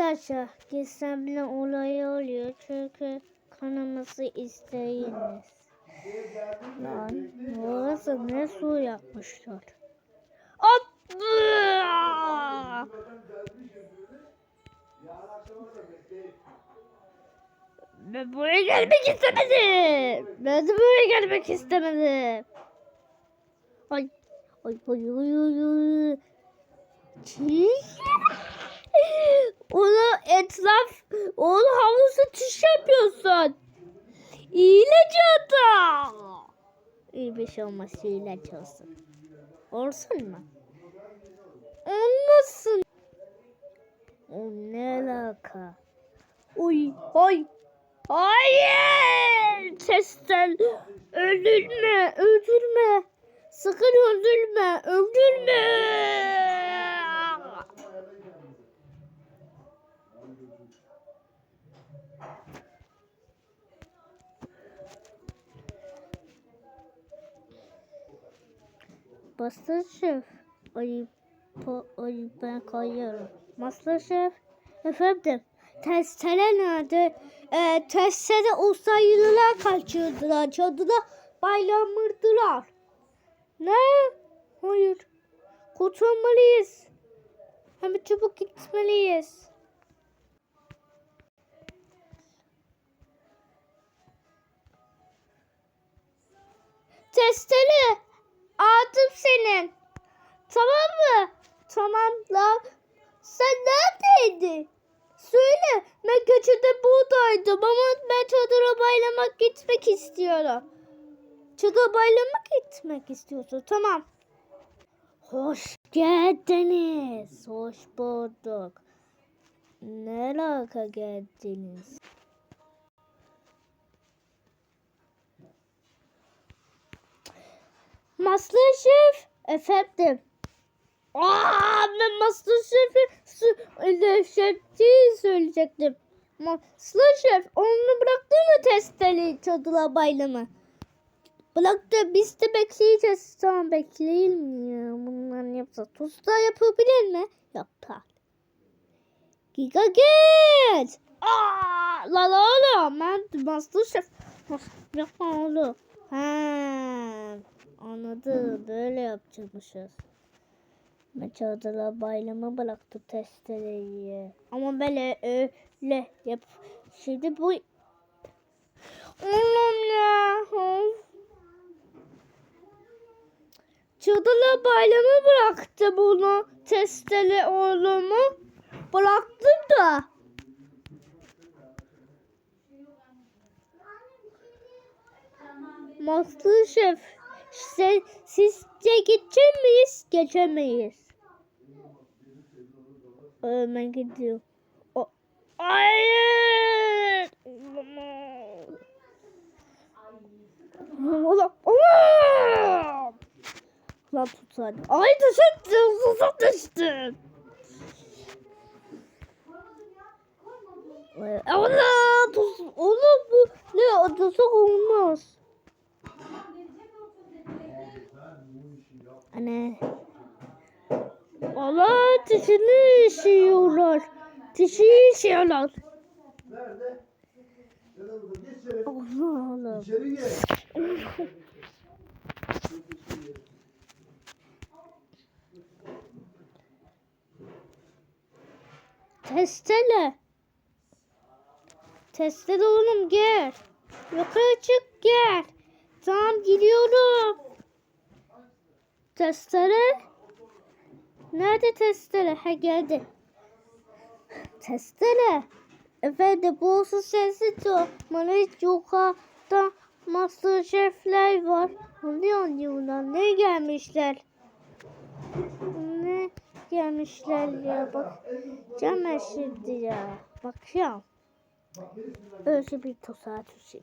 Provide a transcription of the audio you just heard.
Arkadaşlar gitsem bile olay oluyor çünkü kanaması isteyiniz. Lan burası ne su yapmışlar. Hop! Ben buraya gelmek istemedim. Ben de buraya gelmek istemedim. Ay, ay, ay, ay, ay, ay. Etraf, onu havuza çiş yapıyorsun. İlaç ata. İyi bir şey olmaz, ilaç olsun. Olsun mu? Olmasın. O ne alaka? Uy, ay, hayır! Sesten öldürme, öldürme. Sakın öldürme, öldürme. Masterchef. Ay, po, ay ben kayıyorum. Masterchef. Efendim. Testere nerede? Ee, testere uzaylılar kaçırdılar. Çadıda baylamırdılar. Ne? Hayır. Kurtulmalıyız. Hemen çabuk gitmeliyiz. Testere. Tamam mı? Tamam la. Sen neredeydin? Söyle. Ben köşede buradaydım ama ben çadıra baylamak gitmek istiyorum. Çadıra baylamak gitmek istiyorsun. Tamam. Hoş geldiniz. Hoş bulduk. Ne alaka geldiniz? Masterchef efendim. Aa, ben Masterchef'i şefçiyi söyleyecektim. Masterchef onu bıraktı mı testeli çadıla baylamı? Bıraktı biz de bekleyeceğiz. Tamam bekleyelim ya. Bunların yapsa tosta yapabilir mi? Yapar. Giga git. Aa, lan oğlum ben Masterchef. Yapma oğlum. Ha, anladım. Böyle yapacakmışız. Meçadala baylama bıraktı testereyi. Ama böyle öyle yap. Şimdi bu... Oğlum ya. of. Çadala baylama bıraktı bunu. Testeli oğlumu. Bıraktı da. Masterchef. Sen, sizce geçecek miyiz? Geçemeyiz. Ee, ben gidiyorum. O, hayır. Oğlum. Oğlum. Lan tut hadi. Ay düştü. Uzun düştü. Allah tuz. Oğlum bu ne adısı olmaz. Anne. Allah dişini işiyorlar. Dişi işiyorlar. Nerede? Allah Allah. İçeri gel. Testele. Testele oğlum gel. Yukarı çık gel. Tamam gidiyorum. Testere. Nerede testere? Ha geldi. Testere. Efendim bu olsun sensiz o. Bana hiç yukarıda master şefler var. Ne anlıyorlar? Ne gelmişler? Ne gelmişler ya bak. Canım şimdi ya. Bakıyorum. Öyle bir tesadüf şey.